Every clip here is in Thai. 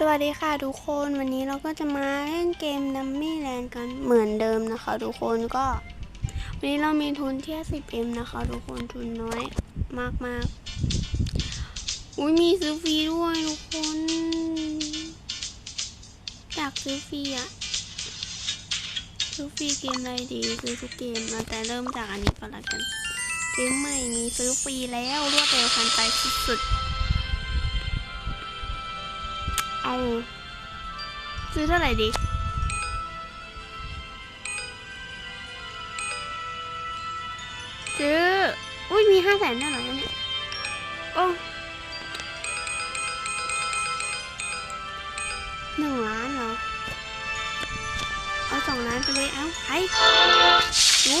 สวัสดีค่ะทุกคนวันนี้เราก็จะมาเล่นเกมนัมมี่แลนด์กันเหมือนเดิมนะคะทุกคนก็ วันนี้เรามีทุนแค่ 10M นะคะทุกคนทุนน้อยมากมากๆอุ้ยมีซื้อฟรีด้วยทุกคนอยากซื้อฟรีอะซื้อฟรีเกมอะไรดีซื้อทุกเกมเราแต่เริ่มจากอันนี้ก่อนละกันเกมใหม่มีซื้อฟรีแล้วรวดเร็วทันใจสุดๆ เอา ซื้อเท่าไหร่ดีซื้อ อุ้ยมีห้าแสนได้เหรอเนี่ยโอ้หนึ่งล้านเหรอ เอาสองล้านไปเลย เอ้าไปดู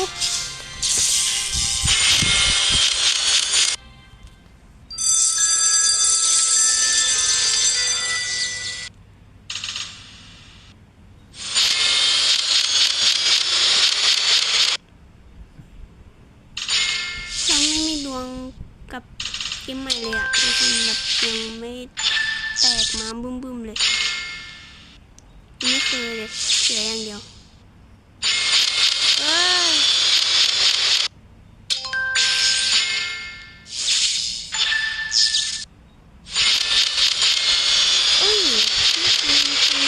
เลยอะทุกคนแบบยังไม่แตกมาบึ้มๆเลยไม่เคยเลยเสียอย่างเดียวเอ้ยเอ้ยไม่ฟรี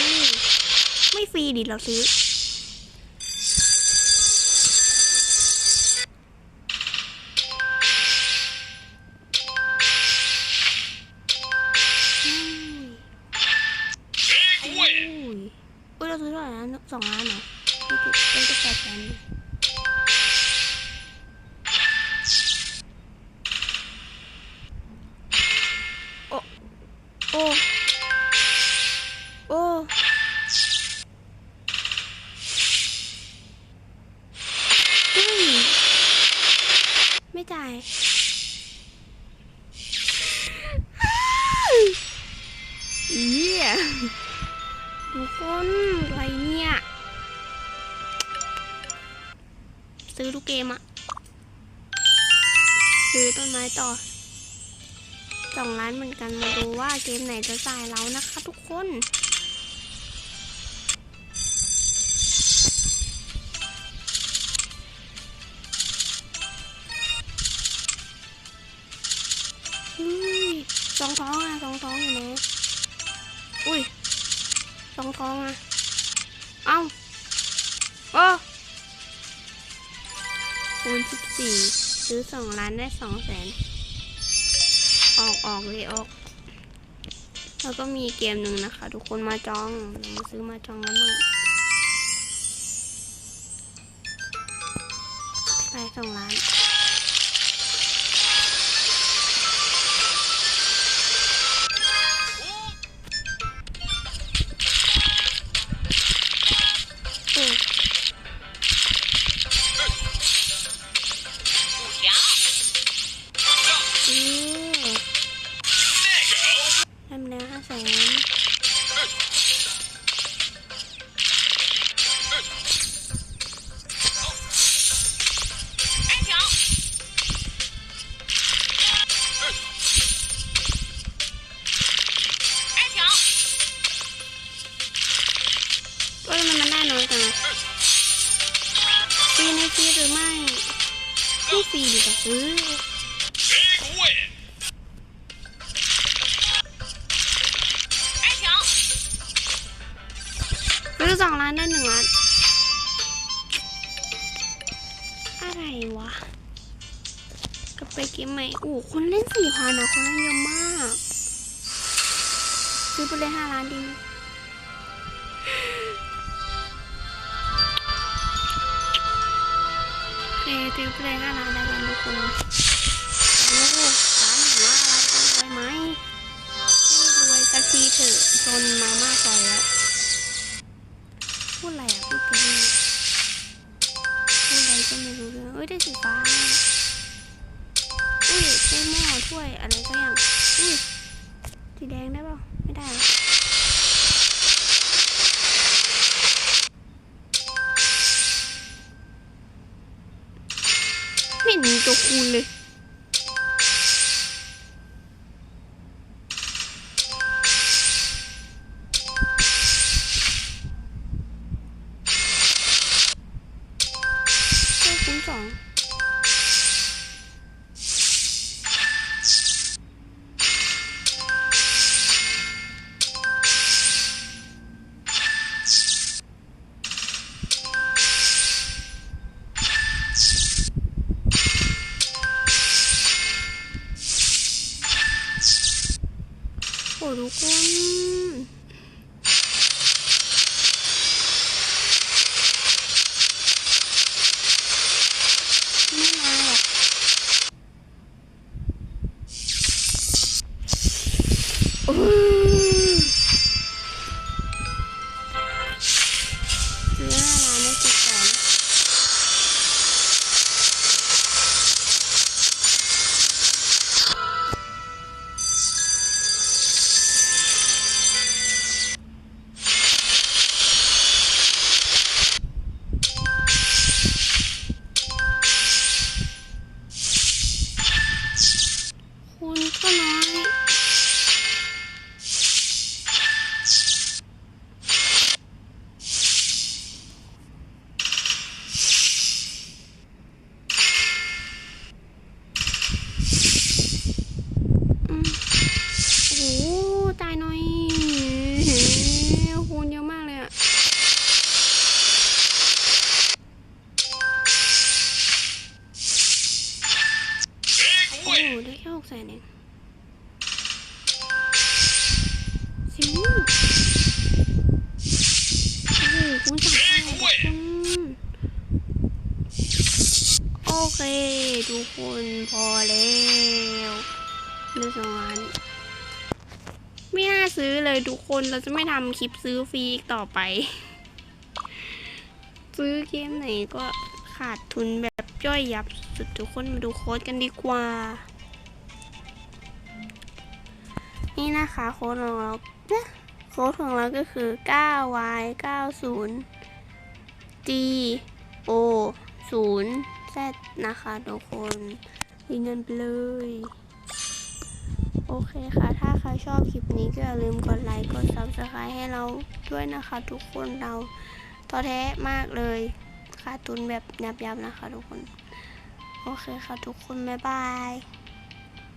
ไม่ฟรีดิเราซื้อ ซื้อเท่าไหร่นะสองล้านเหรอไม่เก็บเป็นก็แปดแสนโอ้ โอ้ โอ้ไม่จ่ายเยี่ยทุก คนอะไรเนี่ย ซื้อทุกเกมอะซื้อต้นไม้ต่อสองล้านเหมือนกันมาดูว่าเกมไหนจะจ่ายเรานะคะทุกคนอุ้ยสองท้องอะสองท้องอยู่ไหนอุ้ย องท้องอะ เอาโอ้คูณสิบสี่ซื้อสองล้านได้สองแสน ออกออกเลยออก แล้วก็มีเกมหนึ่งนะคะ ทุกคนมาจองมาซื้อมาจองกันบ้งไปสองล้าน ฟรีในฟรีหรือไม่ไม่ฟรีดีกว่าซื้อ Big win! ซื้อสองล้านได้หนึ่งล้านอะไรวะกลับไปเกมใหม่อู้คนเล่นสี่พันอะคนเล่นเยอะมาก ซื้อไปเลยห้าล้านดี มโอเคซื้อไปเลยห้าล้านได้กันทุกคนโอ้สามหัวอะไรกันรวยไหมให้รวยสักทีเถอะจนมามากพอแล้วพูดอะไรอะพูดไปเรื่อยพูดอะไรก็ไม่รู้เรื่องเอ้ยได้สีฟ้าอุ้ยได้หม้อถ้วยอะไรก็อย่างอุ้ยสีแดงได้ป่าไม่ได้หรอ 你都哭了。在鼓掌。 อื้ คุณสามพันคุณโอเคทุกคนพอแล้วเรื่องสองล้านไม่น่าซื้อเลยทุกคนเราจะไม่ทำคลิปซื้อฟรีอีกต่อไป ซื้อเกมไหนก็ขาดทุนแบบย่อยยับสุดทุกคนมาดูโค้ดกันดีกว่า นี่นะคะโค้ดของเราเนี่ย ค้ดของเราก็คือ 9y 90 g o 0 z นะคะทุกคนยืนยันไปเลย โอเคค่ะ ถ้าใครชอบคลิปนี้ก็อย่าลืมกดไลค์ กด subscribe ให้เราด้วยนะคะ ทุกคนเราท้อแท้มากเลยขาดทุนแบบยับๆนะคะทุกคน โอเคค่ะทุกคน บ๊ายบาย